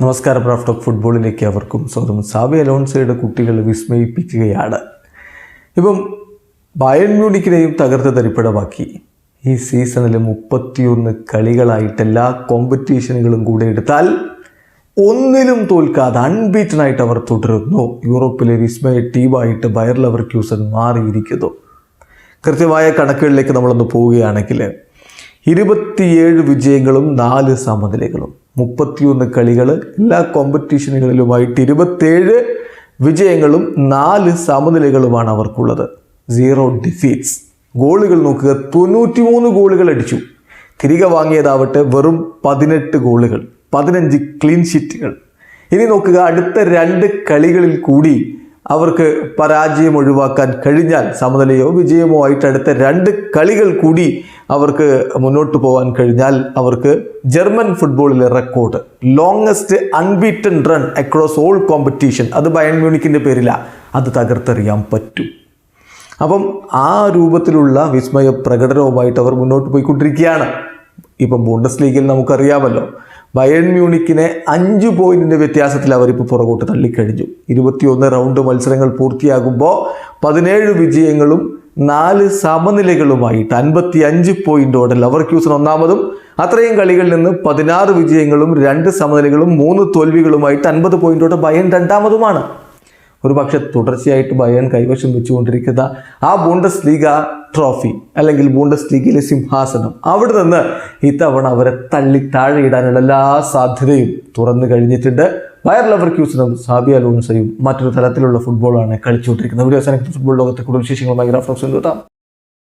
നമസ്കാരം പ്രാഫ്റ്റ് ഓഫ് ഫുട്ബോളിലേക്ക് അവർക്കും സ്വന്തം സാബി അലോൺസയുടെ കുട്ടികൾ വിസ്മയിപ്പിക്കുകയാണ്. ഇപ്പം ബയൺ മ്യൂണിക്കിനെയും തകർത്ത് തരിപ്പിടമാക്കി. ഈ സീസണിൽ മുപ്പത്തിയൊന്ന് കളികളായിട്ട് എല്ലാ കോമ്പറ്റീഷനുകളും കൂടെ എടുത്താൽ ഒന്നിലും തോൽക്കാതെ അൺബീറ്റനായിട്ട് അവർ തുടരുന്നു. യൂറോപ്പിലെ വിസ്മയ ടീമായിട്ട് ബയർ ലവർ ക്യൂസൺ മാറിയിരിക്കുന്നു. കൃത്യമായ കണക്കുകളിലേക്ക് നമ്മളൊന്ന് പോവുകയാണെങ്കിൽ ഇരുപത്തിയേഴ് വിജയങ്ങളും നാല് സമനിലകളും. മുപ്പത്തിയൊന്ന് കളികൾ എല്ലാ കോമ്പറ്റീഷനുകളിലുമായിട്ട് ഇരുപത്തേഴ് വിജയങ്ങളും നാല് സമനിലകളുമാണ് അവർക്കുള്ളത്. സീറോ ഡിഫീറ്റ്സ് ഗോളുകൾ നോക്കുക. തൊണ്ണൂറ്റിമൂന്ന് ഗോളുകൾ അടിച്ചു. തിരികെ വാങ്ങിയതാവട്ടെ വെറും പതിനെട്ട് ഗോളുകൾ. പതിനഞ്ച് ക്ലീൻ ഷീറ്റുകൾ ഇനി നോക്കുക. അടുത്ത രണ്ട് കളികളിൽ കൂടി അവർക്ക് പരാജയം ഒഴിവാക്കാൻ കഴിഞ്ഞാൽ സമനിലയോ വിജയമോ ആയിട്ട് അടുത്ത രണ്ട് കളികൾ കൂടി അവർക്ക് മുന്നോട്ട് പോകാൻ കഴിഞ്ഞാൽ അവർക്ക് ജർമ്മൻ ഫുട്ബോളിലെ record longest unbeaten run across all competition അത് ബയൺ മ്യൂണിക്കിന്റെ പേരിലാണ് അത് തകർത്തെറിയാൻ പറ്റും. അപ്പം ആ രൂപത്തിലുള്ള വിസ്മയ പ്രകടനവുമായിട്ട് അവർ മുന്നോട്ട് പോയിക്കൊണ്ടിരിക്കുകയാണ്. ഇപ്പം ബോണ്ടസ് ലീഗിൽ നമുക്കറിയാമല്ലോ. ബയൺ മ്യൂണിക്കിനെ അഞ്ച് പോയിന്റിന്റെ വ്യത്യാസത്തിൽ അവരിപ്പോൾ പുറകോട്ട് തള്ളിക്കഴിഞ്ഞു. ഇരുപത്തിയൊന്ന് റൗണ്ട് മത്സരങ്ങൾ പൂർത്തിയാകുമ്പോൾ പതിനേഴ് വിജയങ്ങളും നാല് സമനിലകളുമായിട്ട് അൻപത്തി അഞ്ച് പോയിന്റോടെ ക്യൂസൺ ഒന്നാമതും അത്രയും കളികളിൽ നിന്ന് പതിനാറ് വിജയങ്ങളും രണ്ട് സമനിലകളും മൂന്ന് തോൽവികളുമായിട്ട് അൻപത് പോയിന്റോടെ ബയൻ രണ്ടാമതുമാണ്. ഒരു പക്ഷെ തുടർച്ചയായിട്ട് ബയൺ കൈവശം വെച്ചുകൊണ്ടിരിക്കുന്ന ആ ബൂണ്ടസ് ലീഗ ട്രോഫി അല്ലെങ്കിൽ ബൂണ്ടസ് ലീഗിലെ സിംഹാസനം അവിടെ നിന്ന് ഇത്തവണ അവരെ തള്ളി താഴെയിടാനുള്ള എല്ലാ സാധ്യതയും തുറന്നു കഴിഞ്ഞിട്ടുണ്ട്. വയർ ലവർ ക്യൂസിനും സാബി അലോൺസയും മറ്റൊരു തലത്തിലുള്ള ഫുട്ബോളാണ് കളിച്ചുകൊണ്ടിരിക്കുന്നത്. വീഡിയോ അവസാനിക്കുന്ന ഫുട്ബോൾ ലോകത്തെ കൂടുതൽ വിശേഷങ്ങളുമായി ഗ്രാഫ്ലോക്സ് എത്താം